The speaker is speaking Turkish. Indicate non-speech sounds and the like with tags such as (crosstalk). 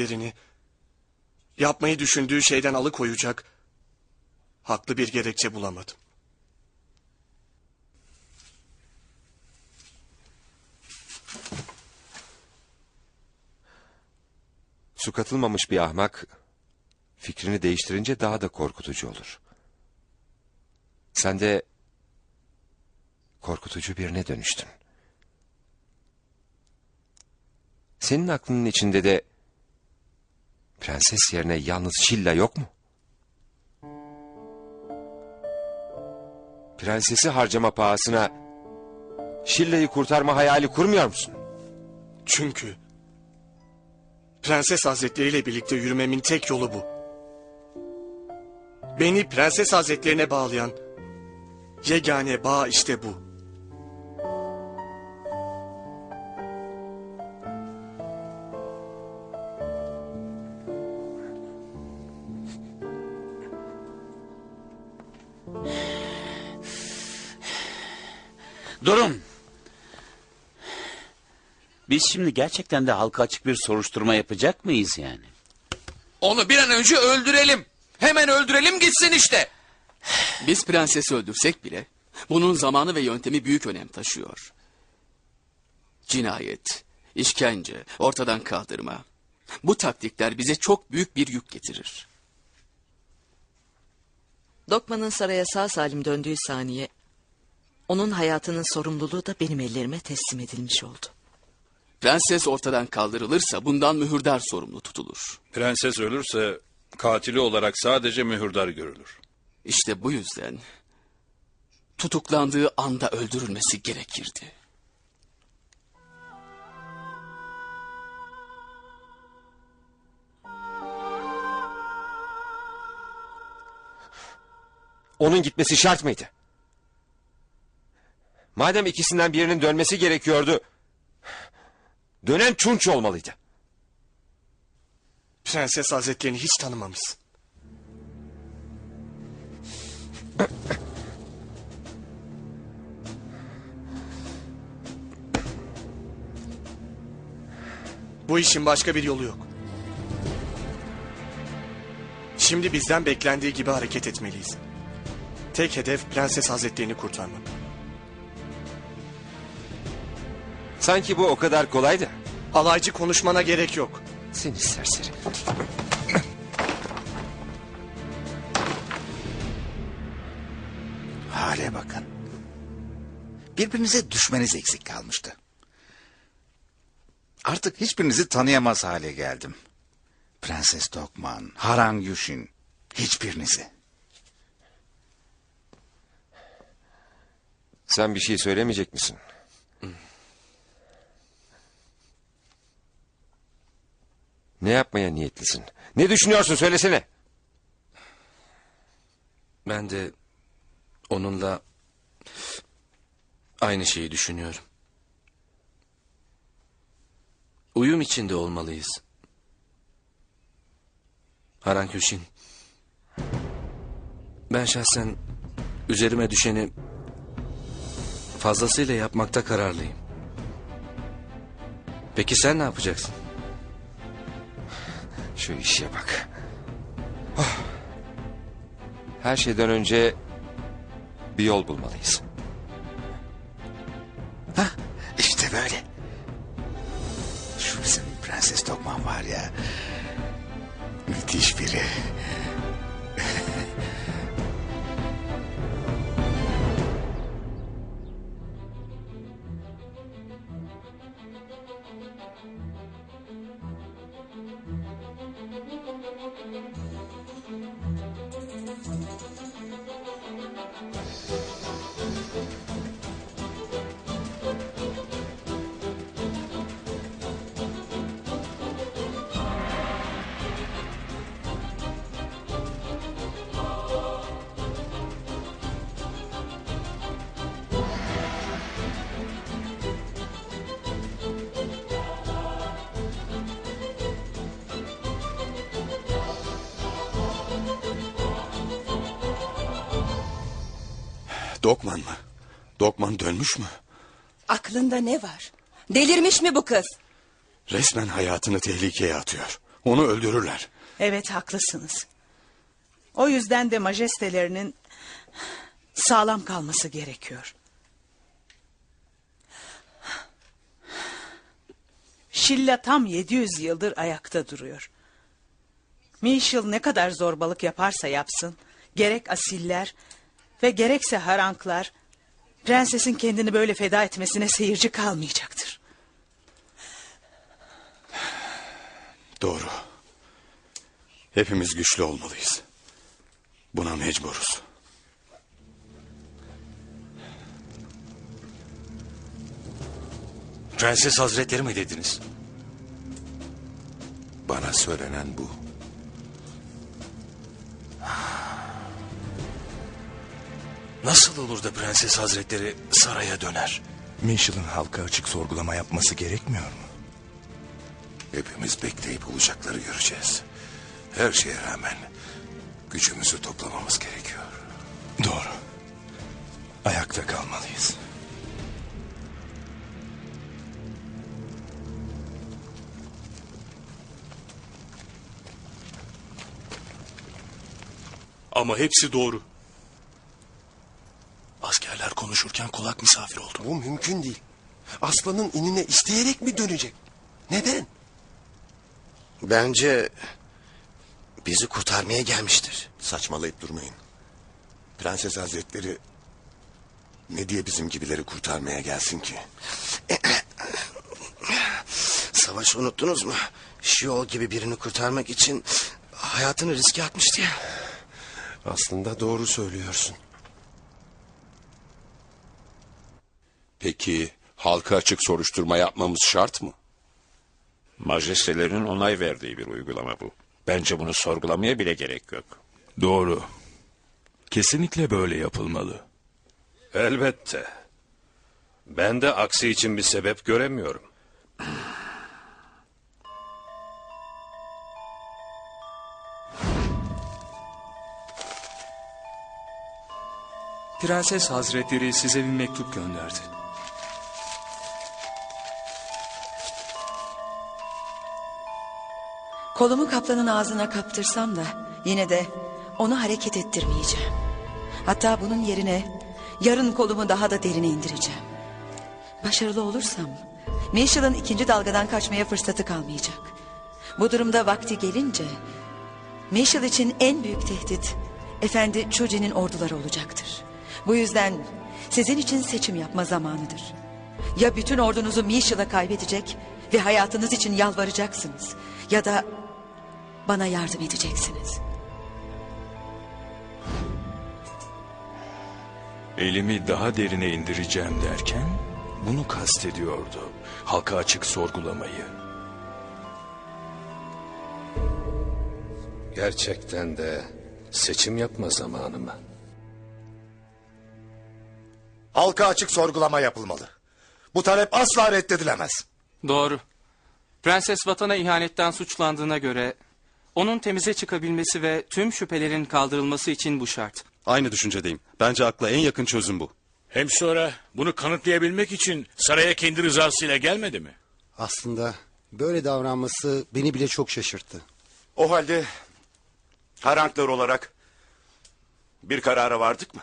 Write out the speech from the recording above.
Hazretlerini yapmayı düşündüğü şeyden alıkoyacak haklı bir gerekçe bulamadım. Su katılmamış bir ahmak fikrini değiştirince daha da korkutucu olur. Sen de korkutucu birine dönüştün. Senin aklının içinde de prenses yerine yalnız Şilla yok mu? Prensesi harcama pahasına Şilla'yı kurtarma hayali kurmuyor musun? Çünkü Prenses Hazretleri ile birlikte yürümemin tek yolu bu. Beni Prenses Hazretlerine bağlayan yegane bağ işte bu. Durun. Biz şimdi gerçekten de halka açık bir soruşturma yapacak mıyız yani? Onu bir an önce öldürelim. Hemen öldürelim gitsin işte. Biz prensesi öldürsek bile bunun zamanı ve yöntemi büyük önem taşıyor. Cinayet, işkence, ortadan kaldırma. Bu taktikler bize çok büyük bir yük getirir. Dokman'ın saraya sağ salim döndüğü saniye... ...onun hayatının sorumluluğu da benim ellerime teslim edilmiş oldu. Prenses ortadan kaldırılırsa bundan mühürdar sorumlu tutulur. Prenses ölürse katili olarak sadece mühürdar görülür. İşte bu yüzden tutuklandığı anda öldürülmesi gerekirdi. Onun gitmesi şart mıydı? Madem ikisinden birinin dönmesi gerekiyordu... ...dönen Çunç olmalıydı. Prenses Hazretlerini hiç tanımamışsın. Bu işin başka bir yolu yok. Şimdi bizden beklendiği gibi hareket etmeliyiz. Tek hedef Prenses Hazretlerini kurtarmak. Sanki bu o kadar kolaydı. Alaycı konuşmana gerek yok. Seni serseri. Hale bakın. Birbirinize düşmeniz eksik kalmıştı. Artık hiçbirinizi tanıyamaz hale geldim. Prenses Dokman, Harang Yushin, hiçbirinizi. Sen bir şey söylemeyecek misin? Ne yapmaya niyetlisin? Ne düşünüyorsun söylesene. Ben de onunla aynı şeyi düşünüyorum. Uyum içinde olmalıyız. Haran Köşin. Ben şahsen üzerime düşeni fazlasıyla yapmakta kararlıyım. Peki sen ne yapacaksın? Şu işe bak. Oh. Her şeyden önce bir yol bulmalıyız. Hah, işte böyle. Şu bizim Prenses Dokman var ya. Müthiş biri. Dokman mı? Dokman dönmüş mü? Aklında ne var? Delirmiş mi bu kız? Resmen hayatını tehlikeye atıyor. Onu öldürürler. Evet haklısınız. O yüzden de majestelerinin sağlam kalması gerekiyor. Şilla tam 700 yıldır ayakta duruyor. Mişil ne kadar zorbalık yaparsa yapsın, gerek asiller ve gerekse haranklar, prensesin kendini böyle feda etmesine seyirci kalmayacaktır. Doğru. Hepimiz güçlü olmalıyız. Buna mecburuz. Prenses Hazretleri mi dediniz? Bana söylenen bu. Nasıl olur da Prenses Hazretleri saraya döner? Michel'ın halka açık sorgulama yapması gerekmiyor mu? Hepimiz bekleyip olacakları göreceğiz. Her şeye rağmen gücümüzü toplamamız gerekiyor. Doğru. Ayakta kalmalıyız. Ama hepsi doğru. Askerler konuşurken kulak misafir oldum. Bu mümkün değil. Aslanın inine isteyerek mi dönecek? Neden? Bence bizi kurtarmaya gelmiştir. Saçmalayıp durmayın. Prenses Hazretleri ne diye bizim gibileri kurtarmaya gelsin ki? (coughs) Savaşı unuttunuz mu? Şiol gibi birini kurtarmak için hayatını riske atmıştı ya. Aslında doğru söylüyorsun. Peki halka açık soruşturma yapmamız şart mı? Majestelerinin onay verdiği bir uygulama bu. Bence bunu sorgulamaya bile gerek yok. Doğru. Kesinlikle böyle yapılmalı. Elbette. Ben de aksi için bir sebep göremiyorum. Prenses Hazretleri size bir mektup gönderdi. Kolumu kaplanın ağzına kaptırsam da yine de onu hareket ettirmeyeceğim. Hatta bunun yerine yarın kolumu daha da derine indireceğim. Başarılı olursam Michel'ın ikinci dalgadan kaçmaya fırsatı kalmayacak. Bu durumda vakti gelince Michel için en büyük tehdit Efendi Chuji'nin orduları olacaktır. Bu yüzden sizin için seçim yapma zamanıdır. Ya bütün ordunuzu Michel'a kaybedecek ve hayatınız için yalvaracaksınız ya da bana yardım edeceksiniz. Elimi daha derine indireceğim derken bunu kastediyordu. Halka açık sorgulamayı. Gerçekten de seçim yapma zamanı mı? Halka açık sorgulama yapılmalı. Bu talep asla reddedilemez. Doğru. Prenses vatana ihanetten suçlandığına göre onun temize çıkabilmesi ve tüm şüphelerin kaldırılması için bu şart. Aynı düşüncedeyim. Bence akla en yakın çözüm bu. Hem sonra bunu kanıtlayabilmek için saraya kendi rızasıyla gelmedi mi? Aslında böyle davranması beni bile çok şaşırttı. O halde haranklar olarak bir karara vardık mı?